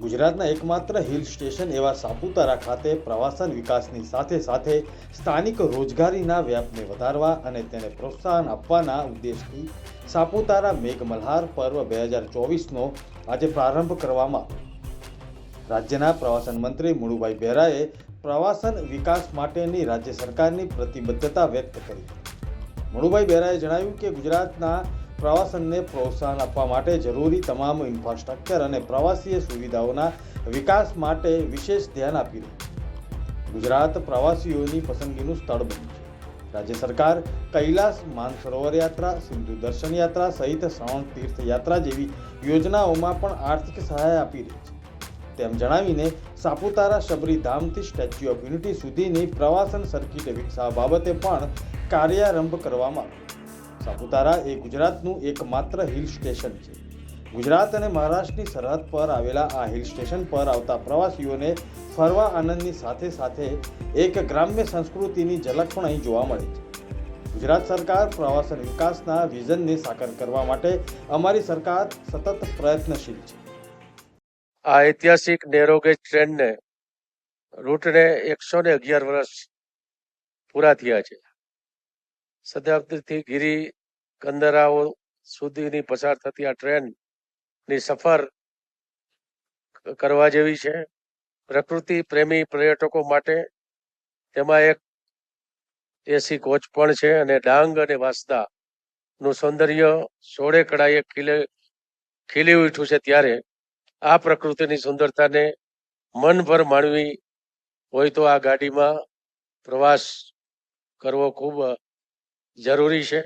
ગુજરાતના એકમાત્ર hill station એવા સાપુતારા ખાતે પ્રવાસન વિકાસની સાથે સાથે સ્થાનિક રોજગારીના વ્યાપને વધારવા અને તેને પ્રોત્સાહન આપવાના ઉદ્દેશથી સાપુતારા મેઘમલ્હાર પર્વ બે હજાર ચોવીસનો આજે પ્રારંભ કરવામાં રાજ્યના પ્રવાસન મંત્રી મુળુભાઈ બેરાએ પ્રવાસન વિકાસ માટેની રાજ્ય સરકારની પ્રતિબદ્ધતા વ્યક્ત કરી. મુળુભાઈ બેરાએ જણાવ્યું કે ગુજરાતના પ્રવાસનને પ્રોત્સાહન આપવા માટે જરૂરી તમામ ઇન્ફ્રાસ્ટ્રક્ચર અને પ્રવાસીય સુવિધાઓના વિકાસ માટે વિશેષ ધ્યાન આપી રહ્યું. ગુજરાત પ્રવાસીઓની પસંદગીનું સ્થળ બન્યું છે. રાજ્ય સરકાર કૈલાસ માનસરોવર યાત્રા, સિંધુ દર્શન યાત્રા સહિત શ્રવણ તીર્થ યાત્રા જેવી યોજનાઓમાં પણ આર્થિક સહાય આપી રહી છે. તેમ જણાવીને સાપુતારા શબરીધામથી સ્ટેચ્યુ ઓફ યુનિટી સુધીની પ્રવાસન સર્કિટ વિકસાવવા બાબતે પણ કાર્યારંભ કરવામાં આવ્યો. સાપુતારા એ ગુજરાતનું એકમાત્ર હિલ સ્ટેશન છે. ગુજરાત અને મહારાષ્ટ્રની સરહદ પર આવેલા આ હિલ સ્ટેશન પર આવતા પ્રવાસીઓને ફરવા આનંદની સાથે સાથે એક ગ્રામ્ય સંસ્કૃતિની ઝલક પણ અહીં જોવા મળે છે. ગુજરાત સરકાર પ્રવાસન વિકાસના વિઝનને સાકાર કરવા માટે અમારી સરકાર સતત પ્રયત્નશીલ છે. આ ઐતિહાસિક નેરોગેજ ટ્રેનને રૂટને એકસો ને અગિયાર વર્ષ પૂરા થયા છે. શતાબ્દીથી ગીરી કંદરાઓ સુધીની પસાર થતી આ ટ્રેનની સફર કરવા જેવી છે. પ્રકૃતિ, પ્રેમી, પર્યટકો માટે તેમાં એક એસી કોચ પણ છે અને ડાંગ અને વાસદા નું સૌંદર્ય સોળે કળાએ ખીલે, ખીલી ઉઠ્યું છે ત્યારે આ પ્રકૃતિની સુંદરતાને મનભર માણવી હોય તો આ ગાડીમાં પ્રવાસ કરવો ખૂબ જરૂરી છે.